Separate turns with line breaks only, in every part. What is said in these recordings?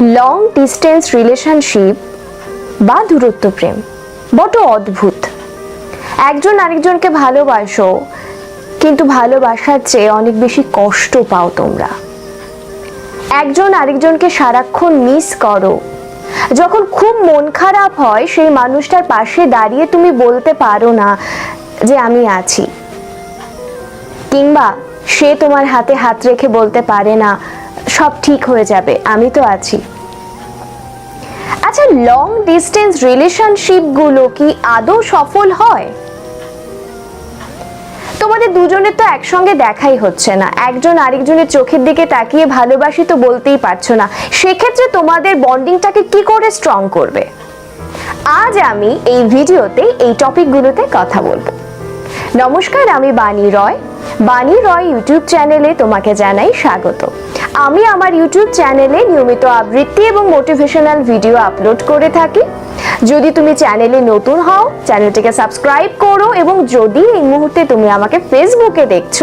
Long distance relationship বা দূরত্ব প্রেম। বড় অদ্ভুত। একজন আরেকজনকে ভালোবাসো, কিন্তু ভালোবাসার চেয়ে অনেক বেশি কষ্ট পাও তোমরা। একজন আরেকজনকে সারাক্ষণ মিস করো। যখন খুব মন খারাপ হয়, সেই মানুষটার পাশে দাঁড়িয়ে তুমি বলতে পারো না যে আমি আছি। কিংবা সে তোমার হাতে হাত রেখে বলতে পারে না সব ঠিক হয়ে যাবে, আমি তো আছি। আচ্ছা লং ডিস্টেন্স রিলেশনশিপগুলো কি আদৌ সফল হয়? তোমাদের দুজনের তো একসঙ্গে দেখাই হচ্ছে না। একজন আরেকজনের চোখের দিকে তাকিয়ে ভালোবাসি তো বলতেই পারছ না। সেক্ষেত্রে তোমাদের বন্ডিংটাকে কি করে স্ট্রং করবে? আজ আমি এই ভিডিওতে এই টপিকগুলোতে কথা বলব। নমস্কার, আমি বাণী রয়। বাণী রয় ইউটিউব চ্যানেলে তোমাকে জানাই স্বাগত। আমি আমার ইউটিউব চ্যানেলে নিয়মিত আবৃত্তি এবং মোটিভেশনাল ভিডিও আপলোড করে থাকি। যদি তুমি চ্যানেলে নতুন হও চ্যানেলটিকে সাবস্ক্রাইব করো এবং যদি এই মুহূর্তে তুমি আমাকে ফেসবুকে দেখছ,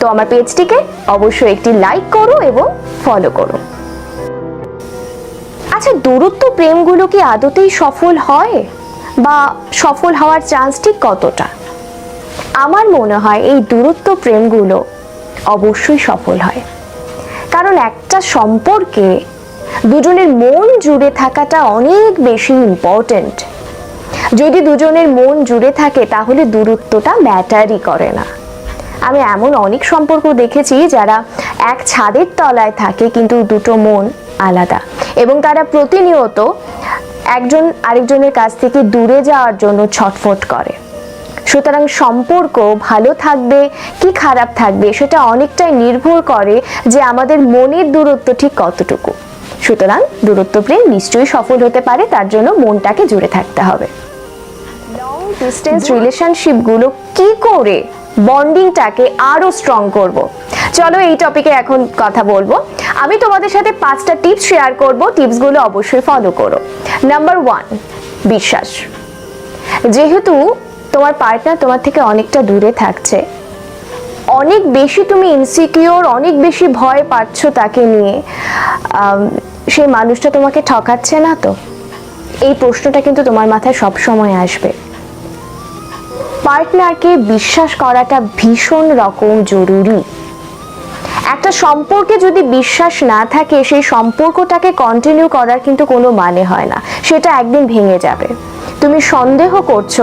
তো আমার পেজটিকে অবশ্যই একটি লাইক করো এবং ফলো করো। আচ্ছা দূরত্ব প্রেমগুলো কি আদতেই সফল হয়? বা সফল হওয়ার চান্স ঠিক কতটা? আমার মনে হয় এই দূরত্ব প্রেমগুলো অবশ্যই সফল হয়। কারণ একটা সম্পর্কে দুজনের মন জুড়ে থাকাটা অনেক বেশি ইম্পর্ট্যান্ট যদি দুজনের মন জুড়ে থাকে, তাহলে দূরত্বটা ম্যাটারই করে না। আমি এমন অনেক সম্পর্ক দেখেছি যারা এক ছাদের তলায় থাকে, কিন্তু দুটো মন আলাদা। এবং তারা প্রতিনিয়ত একজন আরেকজনের কাছ থেকে দূরে যাওয়ার জন্য ছটফট করে। সুতরাং সম্পর্ক ভালো থাকবে, কি খারাপ থাকবে, সেটা অনেকটাই নির্ভর করে যে আমাদের মনের দূরত্ব ঠিক কতটুকু। সুতরাং দূরত্ব প্রেম নিশ্চয়ই সফল হতে পারে, তার জন্য মনটাকে জুড়ে থাকতে হবে। লং ডিস্টেন্স রিলেশনশিপগুলো কি করে বন্ডিংটাকে আরও স্ট্রং করব? চলো এই টপিকে এখন কথা বলব। আমি তোমাদের সাথে পাঁচটা টিপস শেয়ার করব টিপসগুলো অবশ্যই ফলো করো। নাম্বার ওয়ান বিশ্বাস। যেহেতু তোমার পার্টনার তোমার থেকে অনেকটা দূরে থাকছে। অনেক বেশি তুমি ইনসিকিওর অনেক বেশি ভয় পাচ্ছ তাকে নিয়ে। সেই মানুষটা তোমাকে ঠকাচ্ছে না তো? এই প্রশ্নটা কিন্তু তোমার মাথায় সব সময় আসবে। পার্টনারকে বিশ্বাস করাটা ভীষণ রকম জরুরি। একটা সম্পর্কে যদি বিশ্বাস না থাকে, সেই সম্পর্কটাকে কন্টিনিউ করার কিন্তু কোনো মানে হয় না। সেটা একদিন ভেঙে যাবে। তুমি সন্দেহ করছ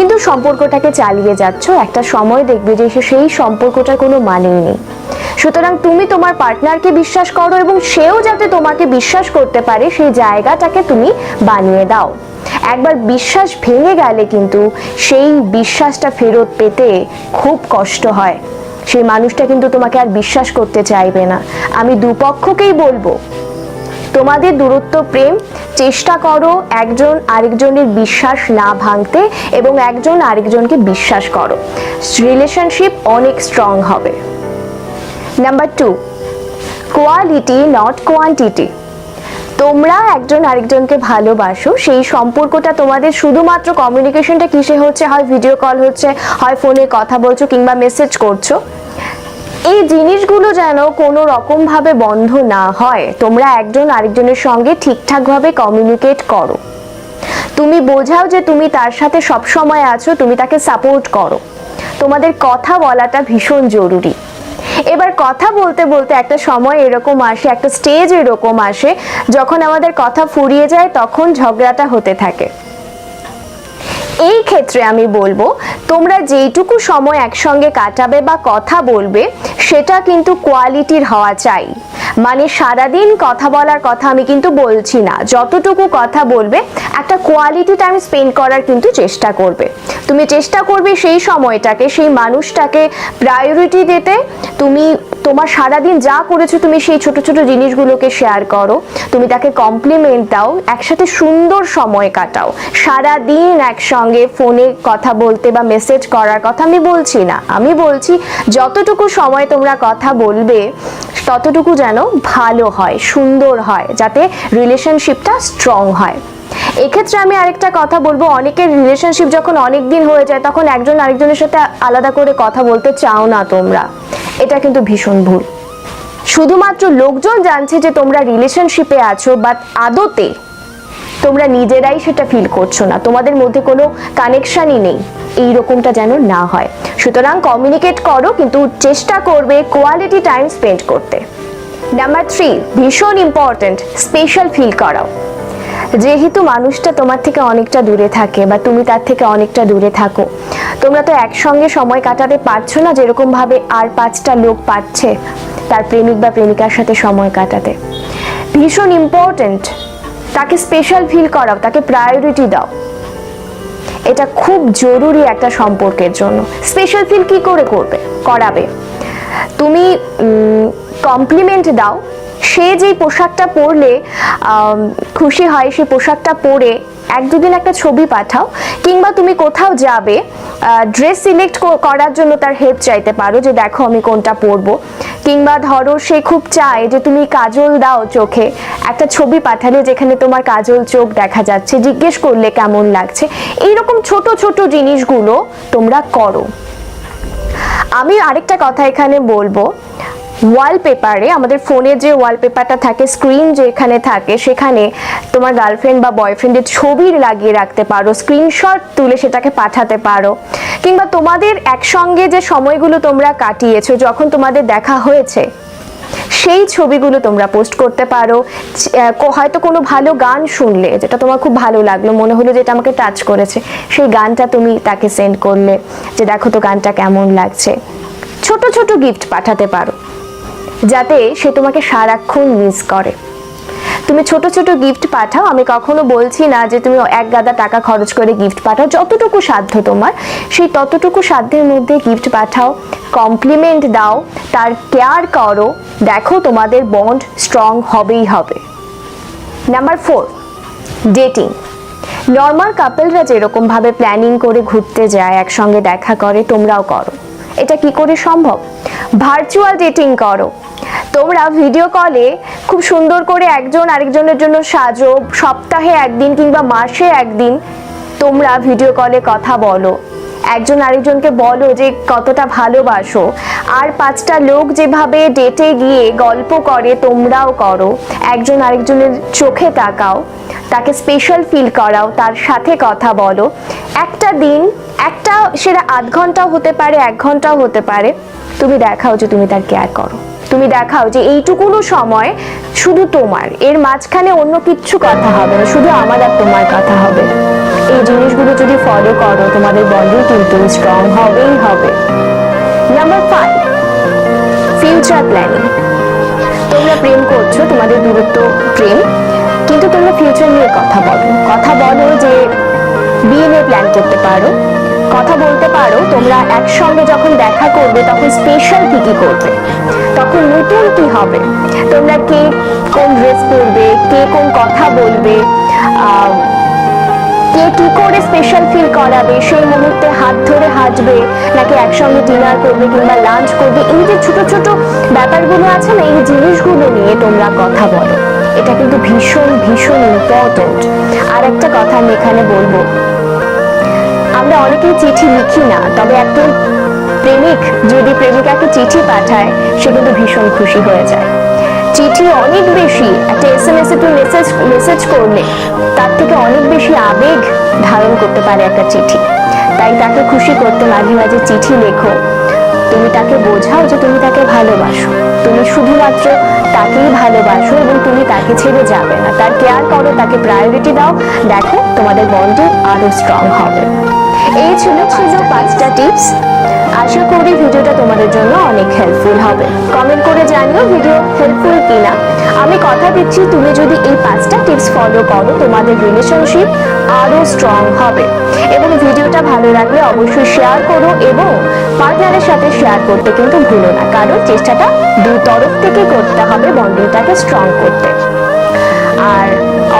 কিন্তু সম্পর্কটাকে চালিয়ে যাচ্ছ, একটা সময় দেখবে যে সেই সম্পর্কটার কোনো মানেই নেই। সুতরাং তুমি তোমার পার্টনারকে বিশ্বাস করো এবং সেও যাতে তোমাকে বিশ্বাস করতে পারে, সেই জায়গাটাকে তুমি বানিয়ে দাও। একবার বিশ্বাস ভেঙে গেলে কিন্তু সেই বিশ্বাসটা ফেরত পেতে খুব কষ্ট হয়। সেই মানুষটা কিন্তু তোমাকে আর বিশ্বাস করতে চাইবে না। আমি দুপক্ষকেই বলব তোমাদের দূরত্ব, প্রেম, চেষ্টা করো একজন আরেকজনের বিশ্বাস না ভাঙতে এবং একজন আরেকজনকে বিশ্বাস করো। রিলেশনশিপ অনেক স্ট্রং হবে। Number two quality not quantity তোমরা একজন আরেকজনকে ভালোবাসো, সেই সম্পর্কটা তোমাদের শুধুমাত্র কমিউনিকেশনটা কিসে হচ্ছে? হয় ভিডিও কল হচ্ছে, হয় ফোনে কথা বলছো কিংবা মেসেজ করছ। এই জিনিসগুলো যেন কোনো রকম ভাবে বন্ধ না হয়। তোমরা একজন আরেকজনের সঙ্গে ঠিকঠাকভাবে কমিউনিকেট করো। তুমি বোঝাও যে তুমি তার সাথে সব সময় আছো, তুমি তাকে সাপোর্ট করো। তোমাদের কথা বলাটা ভীষণ জরুরি। এবার কথা বলতে বলতে একটা সময় এরকম আসে, একটা স্টেজ এরকম আসে, যখন আমাদের কথা ফুরিয়ে যায়, তখন ঝগড়াটা হতে থাকে। এই ক্ষেত্রে আমি বলব, তোমরা যেইটুকু সময় একসঙ্গে কাটাবে বা কথা বলবে, সেটা কিন্তু কোয়ালিটির হওয়া চাই। মানে সারাদিন কথা বলার কথা আমি কিন্তু বলছি না। যতটুকু কথা বলবে, একটা কোয়ালিটি টাইম স্পেন্ড করার কিন্তু চেষ্টা করবে। তুমি চেষ্টা করবে সেই সময়টাকে, সেই মানুষটাকে প্রায়োরিটি দিতে। তুমি তোমার সারাদিন যা করেছ তুমি সেই ছোট ছোট জিনিসগুলোকে শেয়ার করো। তুমি তাকে কমপ্লিমেন্ট দাও, একসাথে সুন্দর সময় কাটাও। সারা দিন একসঙ্গে ফোনে কথা বলতে বা মেসেজ করার কথা আমি বলছি না। আমি বলছি, যতটুকু সময় তোমরা কথা বলবে, ততটুকু যেন ভালো হয়, সুন্দর হয়, যাতে রিলেশনশিপটা স্ট্রং হয়। এক্ষেত্রে আমি আরেকটা কথা বলব, অনেকের রিলেশনশিপ যখন অনেক দিন হয়ে যায়, তখন একজন আরেকজনের সাথে আলাদা করে কথা বলতে চাও না তোমরা। এটা কিন্তু ভীষণ ভুল। শুধুমাত্র লোকজন জানছে যে তোমরা রিলেশনশিপে আছো বাট আদতে তোমরা নিজেরাই সেটা ফিল করছ না। তোমাদের মধ্যে কোনো কানেকশনই নেই। এই রকমটা যেন না হয়। সুতরাং কমিউনিকেট করো, কিন্তু চেষ্টা করবে কোয়ালিটি টাইম স্পেন্ড করতে। নাম্বার থ্রি ভীষণ ইম্পর্ট্যান্ট স্পেশাল ফিল করাও। যেহেতু মানুষটা তোমার থেকে অনেকটা দূরে থাকে বা তুমি তার থেকে অনেকটা দূরে থাকো, তোমরা তো একসঙ্গে সময় কাটাতে পারছ না যেরকম ভাবে আর পাঁচটা লোক পাচ্ছে তার প্রেমিক বা প্রেমিকার সাথে সময় কাটাতে। ভীষণ ইম্পর্ট্যান্ট তাকে স্পেশাল ফিল করাও, তাকে প্রায়োরিটি দাও। এটা খুব জরুরি একটা সম্পর্কের জন্য। স্পেশাল ফিল কি করে করবে? করাবে। তুমি কমপ্লিমেন্ট দাও সে যেই পোশাকটা পরলে খুশি হয় সেই পোশাকটা পরে এক দুদিন একটা ছবি পাঠাও, কিংবা তুমি কোথাও যাবে ড্রেস সিলেক্ট করার জন্য তার হেল্প চাইতে পারো যে দেখো আমি কোনটা পরবো। কিংবা ধরো সে খুব চায় যে তুমি কাজল দাও চোখে, একটা ছবি পাঠালে যেখানে তোমার কাজল চোখ দেখা যাচ্ছে, জিজ্ঞেস করলে কেমন লাগছে। এইরকম ছোট ছোট জিনিসগুলো তোমরা করো। আমি আরেকটা কথা এখানে বলব ওয়ালপেপারে আমাদের ফোনে যে ওয়ালপেপারটা থাকে স্ক্রিন যেখানে থাকে, সেখানে তোমার গার্লফ্রেন্ড বা বয়ফ্রেন্ডের ছবি লাগিয়ে রাখতে পারো স্ক্রিনশট তুলে সেটাকে পাঠাতে পারো। কিংবা তোমাদের একসঙ্গে যে সময়গুলো তোমরা কাটিয়েছো, যখন তোমাদের দেখা হয়েছে, সেই ছবিগুলো তোমরা পোস্ট করতে পারো। হয়তো কোনো ভালো গান শুনলে, যেটা তোমার খুব ভালো লাগল, মনে হলো যেটা আমাকে টাচ করেছে, সেই গানটা তুমি তাকে সেন্ড করলে, যে দেখো তো গানটা কেমন লাগছে। ছোট ছোট গিফট পাঠাতে পারো। যাতে সে তোমাকে সারাক্ষণ মিস করে। তুমি ছোট ছোট গিফট পাঠাও, আমি কখনো বলছি না যে তুমি এক গাদা টাকা খরচ করে গিফট পাঠাও, যতটুকু সাধ্য তোমার। সেই ততটুকু সাধ্যের মধ্যে গিফট পাঠাও কমপ্লিমেন্ট দাও, তার কেয়ার করো, দেখো তোমাদের বন্ড স্ট্রং হবেই হবে। নাম্বার ফোর ডেটিং নর্মাল কাপলরা যেরকম ভাবে প্ল্যানিং করে ঘুরতে যায়, একসঙ্গে দেখা করে, তোমরাও করো। এটা কি করে সম্ভব? ভার্চুয়াল ডেটিং করো। তোমরা ভিডিও কলে খুব সুন্দর করে একজন আরেকজনের জন্য সাজো। সপ্তাহে একদিন কিংবা মাসে একদিন তোমরা ভিডিও কলে কথা বলো। একজন আরেকজনকে বলো যে কতটা ভালোবাসো। আর পাঁচটা লোক যেভাবে ডেটে গিয়ে গল্প করে, তোমরাও করো। একজন আরেকজনের চোখে তাকাও, তাকে স্পেশাল ফিল করাও, তার সাথে কথা বলো। একটা দিন, একটা সেটা আধ ঘন্টাও হতে পারে, এক ঘন্টাও হতে পারে। তুমি দেখাও যে তুমি তার কেয়ার করো। তুমি দেখাও যে এইটুকুনো সময় শুধু তোমার। এর মাঝখানে অন্য কিচ্ছু কথা হবে না, শুধু আমার আর তোমার কথা হবে। এই জিনিসগুলো যদি ফলো করো, তোমাদের বন্ডিং কিন্তু স্ট্রং হবেই হবে। নাম্বার ফাইভ ফিউচার প্ল্যানিং তোমরা প্রেম করছ, তোমাদের দূরত্ব প্রেম, কিন্তু তোমরা ফিউচার নিয়ে কথা বলো। কথা বলো যে বিয়ে নিয়ে প্ল্যান করতে পারো। কথা বলতে পারো, তোমরা একসঙ্গে যখন দেখা করবে, তখন স্পেশাল কি কি করবে? তখন নতুন কি হবে? তোমরা কে কোন ড্রেস পরবে, কে কোন কথা বলবে কে কি করে স্পেশাল ফিল করাবে, সেই মুহূর্তে হাত ধরে হাঁটবে, নাকি একসঙ্গে ডিনার করবে কিংবা লাঞ্চ করবে? এই যে ছোট ছোট ব্যাপারগুলো আছে না, এই জিনিসগুলো নিয়ে তোমরা কথা বলো। এটা কিন্তু ভীষণ ভীষণ ইম্পর্টেন্ট আর একটা কথা আমি এখানে বলব। আমরা অনেকেই চিঠি লিখি না, তবে একজন প্রেমিক যদি প্রেমিকাকে চিঠি পাঠায়, সে কিন্তু ভীষণ খুশি হয়ে যায়। চিঠি অনেক বেশি, একটা এস এম এস তুমি মেসেজ মেসেজ করলে, তার থেকে অনেক বেশি আবেগ ধারণ করতে পারে একটা চিঠি। তাই তাকে খুশি করতে মাঝে মাঝে চিঠি লেখো। তুমি তাকে বোঝাও যে তুমি তাকে ভালোবাসো। তুমি শুধুমাত্র তাকেই ভালোবাসো এবং তুমি তাকে ছেড়ে যাবে না। তার কেয়ার করো, তাকে প্রায়োরিটি দাও। দেখো, তোমাদের বন্ডিং আরও স্ট্রং হবে। এই ছিল ছিল পাঁচটা টিপস আশা করি ভিডিওটা তোমাদের জন্য অনেক হেল্পফুল হবে। কমেন্ট করে জানিও ভিডিও হেল্পফুল কিনা। আমি কথা দিচ্ছি, তুমি যদি এই পাঁচটা টিপস ফলো করো, তোমাদের রিলেশনশিপ আরও স্ট্রং হবে। এবং ভিডিওটা ভালো লাগলে অবশ্যই শেয়ার করো এবং পার্টনারের সাথে শেয়ার করতে কিন্তু ভুলো না। কারণ চেষ্টাটা দু তরফ থেকে করতে হবে বন্ডিংটাকে স্ট্রং করতে। আর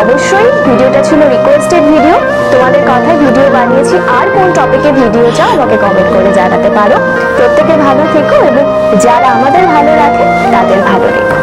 অবশ্যই ভিডিওটা ছিল রিকোয়েস্টেড ভিডিও তোমাদের কথায় ভিডিও বানিয়েছি। আর কোন টপিকে ভিডিও চাও, আমাকে কমেন্ট করে জানাতে পারো। প্রত্যেকে ভালো থেকো এবং যারা আমাদের ভালো রাখে, তাদের ভালো রেখো।